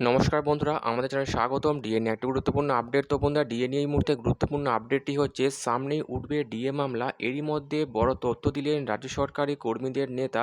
নমস্কার বন্ধুরা, আমাদের চ্যানেলে স্বাগতম। ডিএনএ একটি গুরুত্বপূর্ণ আপডেট তো বন্ধুরা ডিএ নিয়ে এই মুহূর্তে গুরুত্বপূর্ণ আপডেটটি হচ্ছে, সামনেই উঠবে ডিএ মামলা। এরই মধ্যে বড় তথ্য দিলেন রাজ্য সরকারি কর্মীদের নেতা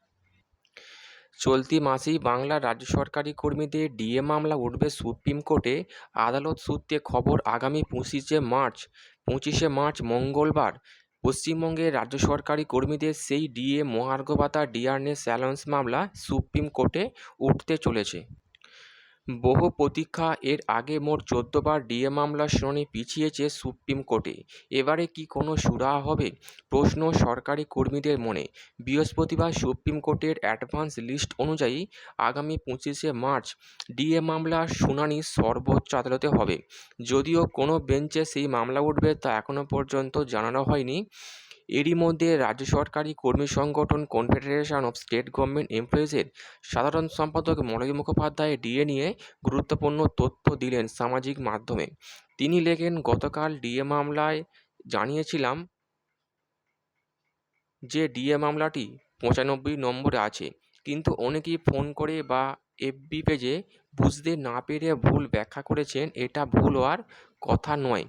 চলতি মাসেই বাংলার রাজ্য সরকারি কর্মীদের ডিএ মামলা উঠবে সুপ্রিম কোর্টে। আদালত সূত্রে খবর, আগামী পঁচিশে মার্চ পঁচিশে মার্চ মঙ্গলবার পশ্চিমবঙ্গের রাজ্য সরকারি কর্মীদের সেই ডিএ মহার্ঘ ভাতা ডিআরএস অ্যালাউন্স মামলা সুপ্রিম কোর্টে উঠতে চলেছে। বহু প্রতীক্ষা এর আগে মোট চোদ্দবার ডিএ মামলার শুনানি পিছিয়েছে সুপ্রিম কোর্টে। এবারে কি কোনো সুরাহা হবে? প্রশ্ন সরকারি কর্মীদের মনে। বৃহস্পতিবার সুপ্রিম কোর্টের অ্যাডভান্স লিস্ট অনুযায়ী আগামী পঁচিশে মার্চ ডিএ মামলার শুনানি সর্বোচ্চ আদালতে হবে। যদিও কোনো বেঞ্চে সেই মামলা উঠবে তা এখনও পর্যন্ত জানানো হয়নি। এরই মধ্যে রাজ্য সরকারি কর্মী সংগঠন কনফেডারেশন অফ স্টেট গভর্নমেন্ট এমপ্লয়িজের সাধারণ সম্পাদক মলয় মুখোপাধ্যায় ডিএ নিয়ে গুরুত্বপূর্ণ তথ্য দিলেন সামাজিক মাধ্যমে। তিনি লেখেন, গতকাল ডিএ মামলায় জানিয়েছিলাম যে ডিএ মামলাটি পঁচানব্বই নম্বরে আছে, কিন্তু অনেকেই ফোন করে বা এফবি পেজে বুঝতে না পেরে ভুল ব্যাখ্যা করেছেন। এটা ভুল হওয়ার কথা নয়।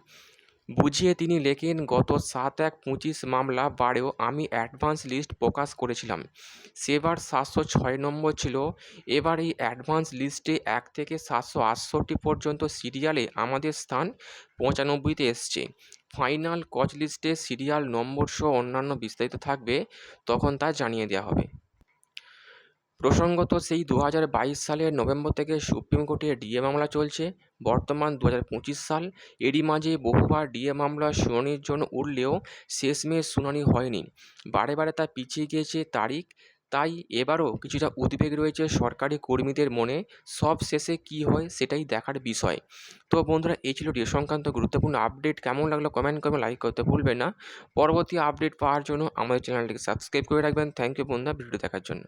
বুঝিয়ে তিনি লেখেন, গত সাত এক পঁচিশ মামলা বারেও আমি অ্যাডভান্স লিস্ট প্রকাশ করেছিলাম। সেবার সাতশো ছয় নম্বর ছিল, এবার এই অ্যাডভান্স লিস্টে এক থেকে সাতশো আটষট্টি পর্যন্ত সিরিয়ালে আমাদের স্থান পঁচানব্বইতে এসছে। ফাইনাল কচ লিস্টে সিরিয়াল নম্বর সহ অন্যান্য বিস্তারিত থাকবে, তখন তা জানিয়ে দেওয়া হবে। প্রসঙ্গত, সেই দু হাজার বাইশ সালের নভেম্বর থেকে সুপ্রিম কোর্টে ডিএ মামলা চলছে। বর্তমান দু হাজার পঁচিশ সাল, এরই মাঝে বহুবার ডিএ মামলা শুনানির জন্য উঠলেও শেষমেশ শুনানি হয়নি। বারে বারে তা পিছিয়ে গিয়েছে তারিখ, তাই এবারও কিছুটা উদ্বেগ রয়েছে সরকারি কর্মীদের মনে, সব শেষে কী হয় সেটাই দেখার বিষয়। তো বন্ধুরা, এই ছিল ডিএ সংক্রান্ত গুরুত্বপূর্ণ আপডেট। কেমন লাগল কমেন্ট করে লাইক করতে ভুলবেন না। পরবর্তী আপডেট পাওয়ার জন্য আমাদের চ্যানেলটিকে সাবস্ক্রাইব করে রাখবেন। থ্যাংক ইউ বন্ধুরা ভিডিও দেখার জন্য।